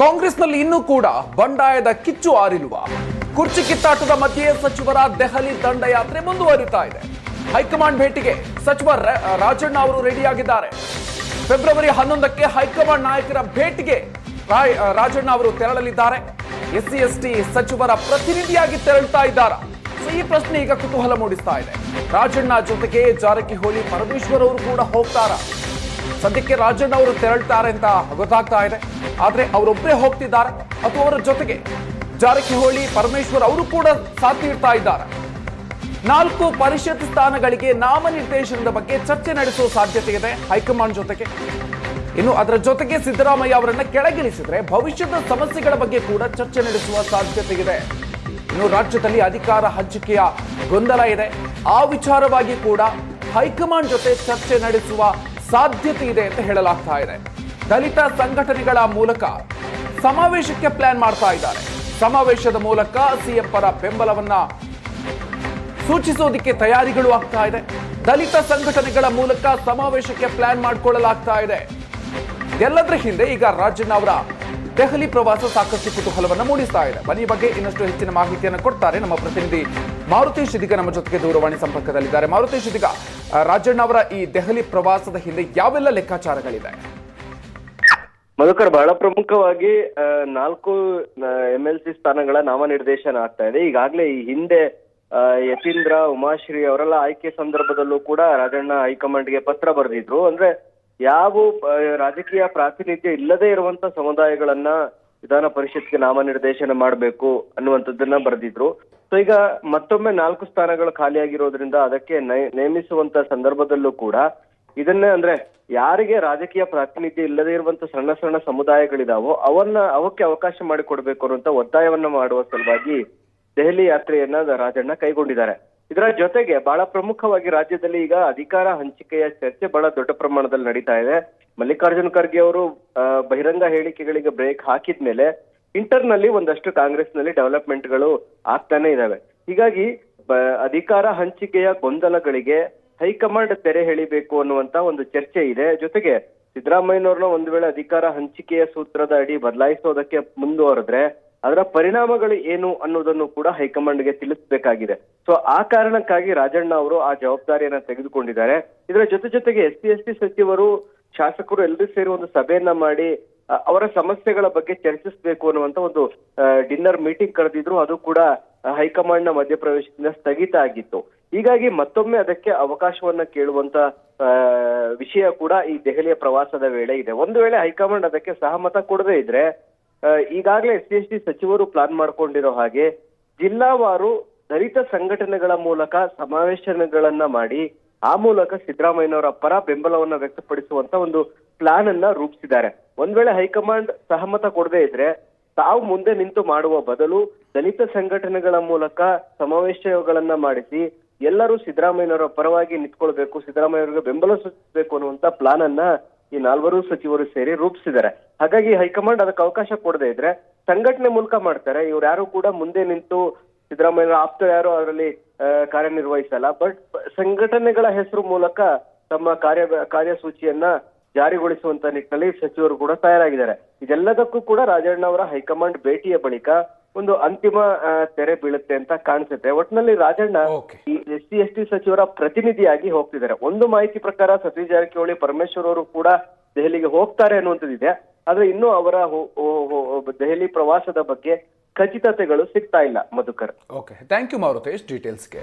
ಕಾಂಗ್ರೆಸ್ನಲ್ಲಿ ಇನ್ನೂ ಕೂಡ ಬಂಡಾಯದ ಕಿಚ್ಚು ಆರಿಲ್ವ ಕುರ್ಚಿ ಕಿತ್ತಾಟದ ಮಧ್ಯೆ ಸಚಿವರ ದೆಹಲಿ ದಂಡಯಾತ್ರೆ ಮುಂದುವರಿತಾ ಇದೆ. ಹೈಕಮಾಂಡ್ ಭೇಟಿಗೆ ಸಚಿವ ರಾಜಣ್ಣ ಅವರು ರೆಡಿಯಾಗಿದ್ದಾರೆ. ಫೆಬ್ರವರಿ ಹನ್ನೊಂದಕ್ಕೆ ಹೈಕಮಾಂಡ್ ನಾಯಕರ ಭೇಟಿಗೆ ರಾಜಣ್ಣ ಅವರು ತೆರಳಲಿದ್ದಾರೆ. ಎಸ್ ಸಿ ಸಚಿವರ ಪ್ರತಿನಿಧಿಯಾಗಿ ತೆರಳುತ್ತಾ ಇದ್ದಾರ? ಈ ಪ್ರಶ್ನೆ ಈಗ ಕುತೂಹಲ ಮೂಡಿಸ್ತಾ ಇದೆ. ರಾಜಣ್ಣ ಜೊತೆಗೆ ಜಾರಕಿಹೊಳಿ ಪರಮೇಶ್ವರ್ ಅವರು ಕೂಡ ಹೋಗ್ತಾರಾ? ಸದ್ಯಕ್ಕೆ ರಾಜಣ್ಣ ಅವರು ತೆರಳ್ತಾರೆ ಅಂತ ಗೊತ್ತಾಗ್ತಾ ಇದೆ. ಆದ್ರೆ ಅವರೊಬ್ಬರೇ ಹೋಗ್ತಿದ್ದಾರೆ. ಅಥವಾ ಅವರ ಜೊತೆಗೆ ಜಾರಕಿಹೊಳಿ, ಪರಮೇಶ್ವರ್ ಅವರು ಕೂಡ ಸಾಥ್ ನೀಡ್ತಾ ಇದ್ದಾರೆ. ನಾಲ್ಕು ಪರಿಷತ್ ಸ್ಥಾನಗಳಿಗೆ ನಾಮನಿರ್ದೇಶನದ ಬಗ್ಗೆ ಚರ್ಚೆ ನಡೆಸುವ ಸಾಧ್ಯತೆ ಇದೆ ಹೈಕಮಾಂಡ್ ಜೊತೆಗೆ. ಇನ್ನು ಅದರ ಜೊತೆಗೆ ಸಿದ್ದರಾಮಯ್ಯ ಅವರನ್ನ ಕೆಳಗಿಳಿಸಿದ್ರೆ ಭವಿಷ್ಯದ ಸಮಸ್ಯೆಗಳ ಬಗ್ಗೆ ಕೂಡ ಚರ್ಚೆ ನಡೆಸುವ ಸಾಧ್ಯತೆ ಇದೆ. ಇನ್ನು ರಾಜ್ಯದಲ್ಲಿ ಅಧಿಕಾರ ಹಂಚಿಕೆಯ ಗೊಂದಲ ಇದೆ. ಆ ವಿಚಾರವಾಗಿ ಕೂಡ ಹೈಕಮಾಂಡ್ ಜೊತೆ ಚರ್ಚೆ ನಡೆಸುವ ಸಾಧ್ಯತೆ ಇದೆ ಅಂತ ಹೇಳಲಾಗ್ತಾ ಇದೆ. ದಲಿತ ಸಂಘಟನೆಗಳ ಮೂಲಕ ಸಮಾವೇಶಕ್ಕೆ ಪ್ಲಾನ್ ಮಾಡ್ತಾ ಇದ್ದಾರೆ. ಸಮಾವೇಶದ ಮೂಲಕ ಸಿಎಂ ಪರ ಬೆಂಬಲವನ್ನ ಸೂಚಿಸೋದಕ್ಕೆ ತಯಾರಿಗಳು ಆಗ್ತಾ ಇದೆ. ದಲಿತ ಸಂಘಟನೆಗಳ ಮೂಲಕ ಸಮಾವೇಶಕ್ಕೆ ಪ್ಲಾನ್ ಮಾಡಿಕೊಳ್ಳಲಾಗ್ತಾ ಇದೆ. ಎಲ್ಲದರ ಹಿಂದೆ ಈಗ ರಾಜಣ್ಣ ಅವರ ದೆಹಲಿ ಪ್ರವಾಸ ಸಾಕಷ್ಟು ಕುತೂಹಲವನ್ನು ಮೂಡಿಸ್ತಾ ಇದೆ. ಬನ್ನಿ ಬಗ್ಗೆ ಇನ್ನಷ್ಟು ಹೆಚ್ಚಿನ ಮಾಹಿತಿಯನ್ನು ಕೊಡ್ತಾರೆ ನಮ್ಮ ಪ್ರತಿನಿಧಿ ಮಾರುತಿ ಶಿದಿಗ ನಮ್ಮ ಜೊತೆಗೆ ದೂರವಾಣಿ ಸಂಪರ್ಕದಲ್ಲಿದ್ದಾರೆ. ಮಾರುತಿ ಶಿದಿಗ ರಾಜಣ್ಣ ಅವರ ಈ ದೆಹಲಿ ಪ್ರವಾಸದ ಹಿಂದೆ ಯಾವೆಲ್ಲ ಲೆಕ್ಕಾಚಾರಗಳಿದೆ ಮಧುಕರ್, ಬಹಳ ಪ್ರಮುಖವಾಗಿ ನಾಲ್ಕು ಎಂ ಎಲ್ ಸಿ ಸ್ಥಾನಗಳ ನಾಮನಿರ್ದೇಶನ ಆಗ್ತಾ ಇದೆ. ಈಗಾಗಲೇ ಈ ಹಿಂದೆ ಯತೀಂದ್ರ, ಉಮಾಶ್ರೀ ಅವರೆಲ್ಲ ಆಯ್ಕೆ ಸಂದರ್ಭದಲ್ಲೂ ಕೂಡ ರಾಜಣ್ಣ ಹೈಕಮಾಂಡ್ಗೆ ಪತ್ರ ಬರೆದಿದ್ರು. ಅಂದ್ರೆ, ಯಾವ ರಾಜಕೀಯ ಪ್ರಾತಿನಿಧ್ಯ ಇಲ್ಲದೆ ಇರುವಂತ ಸಮುದಾಯಗಳನ್ನ ವಿಧಾನ ಪರಿಷತ್ಗೆ ನಾಮನಿರ್ದೇಶನ ಮಾಡಬೇಕು ಅನ್ನುವಂಥದ್ದನ್ನ ಬರೆದಿದ್ರು. ಸೊ ಈಗ ಮತ್ತೊಮ್ಮೆ ನಾಲ್ಕು ಸ್ಥಾನಗಳು ಖಾಲಿಯಾಗಿರೋದ್ರಿಂದ ಅದಕ್ಕೆ ನೇಮಿಸುವಂತ ಸಂದರ್ಭದಲ್ಲೂ ಕೂಡ ಇದನ್ನೇ ಅಂದ್ರೆ ಯಾರಿಗೆ ರಾಜಕೀಯ ಪ್ರಾತಿನಿಧ್ಯ ಇಲ್ಲದೆ ಇರುವಂತ ಸಣ್ಣ ಸಣ್ಣ ಸಮುದಾಯಗಳಿದಾವೋ ಅವನ್ನ, ಅವಕ್ಕೆ ಅವಕಾಶ ಮಾಡಿಕೊಡ್ಬೇಕು ಅನ್ನುವಂತ ಒತ್ತಾಯವನ್ನ ಮಾಡುವ ಸಲುವಾಗಿ ದೆಹಲಿ ಯಾತ್ರೆಯನ್ನ ರಾಜಣ್ಣ ಕೈಗೊಂಡಿದ್ದಾರೆ. ಇದರ ಜೊತೆಗೆ ಬಹಳ ಪ್ರಮುಖವಾಗಿ ರಾಜ್ಯದಲ್ಲಿ ಈಗ ಅಧಿಕಾರ ಹಂಚಿಕೆಯ ಚರ್ಚೆ ಬಹಳ ದೊಡ್ಡ ಪ್ರಮಾಣದಲ್ಲಿ ನಡೀತಾ ಇದೆ. ಮಲ್ಲಿಕಾರ್ಜುನ್ ಖರ್ಗೆ ಅವರು ಬಹಿರಂಗ ಹೇಳಿಕೆಗಳಿಗೆ ಬ್ರೇಕ್ ಹಾಕಿದ್ಮೇಲೆ ಇಂಟರ್ನಲ್ಲಿ ಒಂದಷ್ಟು ಕಾಂಗ್ರೆಸ್ನಲ್ಲಿ ಡೆವಲಪ್ಮೆಂಟ್ಗಳು ಆಗ್ತಾನೆ ಇದಾವೆ. ಹೀಗಾಗಿ ಅಧಿಕಾರ ಹಂಚಿಕೆಯ ಗೊಂದಲಗಳಿಗೆ ಹೈಕಮಾಂಡ್ ತೆರೆ ಎಳಿಬೇಕು ಅನ್ನುವಂತ ಒಂದು ಚರ್ಚೆ ಇದೆ. ಜೊತೆಗೆ, ಸಿದ್ದರಾಮಯ್ಯನವ್ರನ್ನ ಒಂದು ವೇಳೆ ಅಧಿಕಾರ ಹಂಚಿಕೆಯ ಸೂತ್ರದ ಅಡಿ ಬದಲಾಯಿಸೋದಕ್ಕೆ ಮುಂದುವರೆದ್ರೆ ಅದರ ಪರಿಣಾಮಗಳು ಏನು ಅನ್ನೋದನ್ನು ಕೂಡ ಹೈಕಮಾಂಡ್ಗೆ ತಿಳಿಸಬೇಕಾಗಿದೆ. ಸೊ ಆ ಕಾರಣಕ್ಕಾಗಿ ರಾಜಣ್ಣ ಅವರು ಆ ಜವಾಬ್ದಾರಿಯನ್ನ ತೆಗೆದುಕೊಂಡಿದ್ದಾರೆ. ಇದರ ಜೊತೆ ಜೊತೆಗೆ ಎಸ್ ಸಿ ಎಸ್ ಸಚಿವರು ಶಾಸಕರು ಎಲ್ಲರೂ ಸೇರಿ ಒಂದು ಸಭೆಯನ್ನ ಮಾಡಿ ಅವರ ಸಮಸ್ಯೆಗಳ ಬಗ್ಗೆ ಚರ್ಚಿಸಬೇಕು ಅನ್ನುವಂತ ಒಂದು ಡಿನ್ನರ್ ಮೀಟಿಂಗ್ ಕರೆದಿದ್ರು. ಅದು ಕೂಡ ಹೈಕಮಾಂಡ್ನ ಮಧ್ಯಪ್ರವೇಶದಿಂದ ಸ್ಥಗಿತ ಆಗಿತ್ತು. ಹೀಗಾಗಿ ಮತ್ತೊಮ್ಮೆ ಅದಕ್ಕೆ ಅವಕಾಶವನ್ನ ಕೇಳುವಂತ ವಿಷಯ ಕೂಡ ಈ ದೆಹಲಿಯ ಪ್ರವಾಸದ ವೇಳೆ ಇದೆ. ಒಂದು ವೇಳೆ ಹೈಕಮಾಂಡ್ ಅದಕ್ಕೆ ಸಹಮತ ಕೊಡದೇ ಇದ್ರೆ ಈಗಾಗಲೇ ಎಸ್ ಸಿ ಎಸ್ ಟಿ ಸಚಿವರು ಪ್ಲಾನ್ ಮಾಡ್ಕೊಂಡಿರೋ ಹಾಗೆ ಜಿಲ್ಲಾವಾರು ದಲಿತ ಸಂಘಟನೆಗಳ ಮೂಲಕ ಸಮಾವೇಶನಗಳನ್ನ ಮಾಡಿ ಆ ಮೂಲಕ ಸಿದ್ದರಾಮಯ್ಯನವರ ಪರ ಬೆಂಬಲವನ್ನ ವ್ಯಕ್ತಪಡಿಸುವಂತ ಒಂದು ಪ್ಲಾನ್ ಅನ್ನ ರೂಪಿಸಿದ್ದಾರೆ. ಒಂದ್ ವೇಳೆ ಹೈಕಮಾಂಡ್ ಸಹಮತ ಕೊಡದೇ ಇದ್ರೆ ತಾವು ಮುಂದೆ ನಿಂತು ಮಾಡುವ ಬದಲು ದಲಿತ ಸಂಘಟನೆಗಳ ಮೂಲಕ ಸಮಾವೇಶಗಳನ್ನ ಮಾಡಿಸಿ ಎಲ್ಲರೂ ಸಿದ್ದರಾಮಯ್ಯನವರ ಪರವಾಗಿ ನಿಂತ್ಕೊಳ್ಬೇಕು, ಸಿದ್ದರಾಮಯ್ಯವರಿಗೆ ಬೆಂಬಲ ಸೂಚಿಸಬೇಕು ಅನ್ನುವಂತ ಪ್ಲಾನ್ ಅನ್ನ ಈ ನಾಲ್ವರು ಸಚಿವರು ಸೇರಿ ರೂಪಿಸಿದ್ದಾರೆ. ಹಾಗಾಗಿ ಹೈಕಮಾಂಡ್ ಅದಕ್ಕೆ ಅವಕಾಶ ಕೊಡದೇ ಇದ್ರೆ ಸಂಘಟನೆ ಮೂಲಕ ಮಾಡ್ತಾರೆ. ಇವ್ರು ಯಾರು ಕೂಡ ಮುಂದೆ ನಿಂತು ಸಿದ್ದರಾಮಯ್ಯ ಆಪ್ತ ಯಾರು ಅದರಲ್ಲಿ ಕಾರ್ಯನಿರ್ವಹಿಸಲ್ಲ. ಬಟ್ ಸಂಘಟನೆಗಳ ಹೆಸರು ಮೂಲಕ ತಮ್ಮ ಕಾರ್ಯ ಕಾರ್ಯಸೂಚಿಯನ್ನ ಜಾರಿಗೊಳಿಸುವಂತ ನಿಟ್ಟಿನಲ್ಲಿ ಸಚಿವರು ಕೂಡ ತಯಾರಾಗಿದ್ದಾರೆ. ಇದೆಲ್ಲದಕ್ಕೂ ಕೂಡ ರಾಜಣ್ಣ ಅವರ ಹೈಕಮಾಂಡ್ ಭೇಟಿಯ ಬಳಿಕ ಒಂದು ಅಂತಿಮ ತೆರೆ ಬೀಳುತ್ತೆ ಅಂತ ಕಾಣಿಸುತ್ತೆ. ಒಟ್ಟಿನಲ್ಲಿ ರಾಜಣ್ಣ ಈ ಎಸ್ ಸಿ ಎಸ್ ಟಿ ಸಚಿವರ ಪ್ರತಿನಿಧಿಯಾಗಿ ಹೋಗ್ತಿದ್ದಾರೆ. ಒಂದು ಮಾಹಿತಿ ಪ್ರಕಾರ ಸತೀಶ್ ಜಾರಕಿಹೊಳಿ ಪರಮೇಶ್ವರ್ ಅವರು ಕೂಡ ದೆಹಲಿಗೆ ಹೋಗ್ತಾರೆ ಅನ್ನುವಂಥದ್ದಿದೆ. ಆದ್ರೆ ಇನ್ನೂ ಅವರ ದೆಹಲಿ ಪ್ರವಾಸದ ಬಗ್ಗೆ ಖಚಿತತೆಗಳು ಸಿಗ್ತಾ ಇಲ್ಲ. Madhukar. Okay thank you Marutesh ಡೀಟೇಲ್ಸ್ಗೆ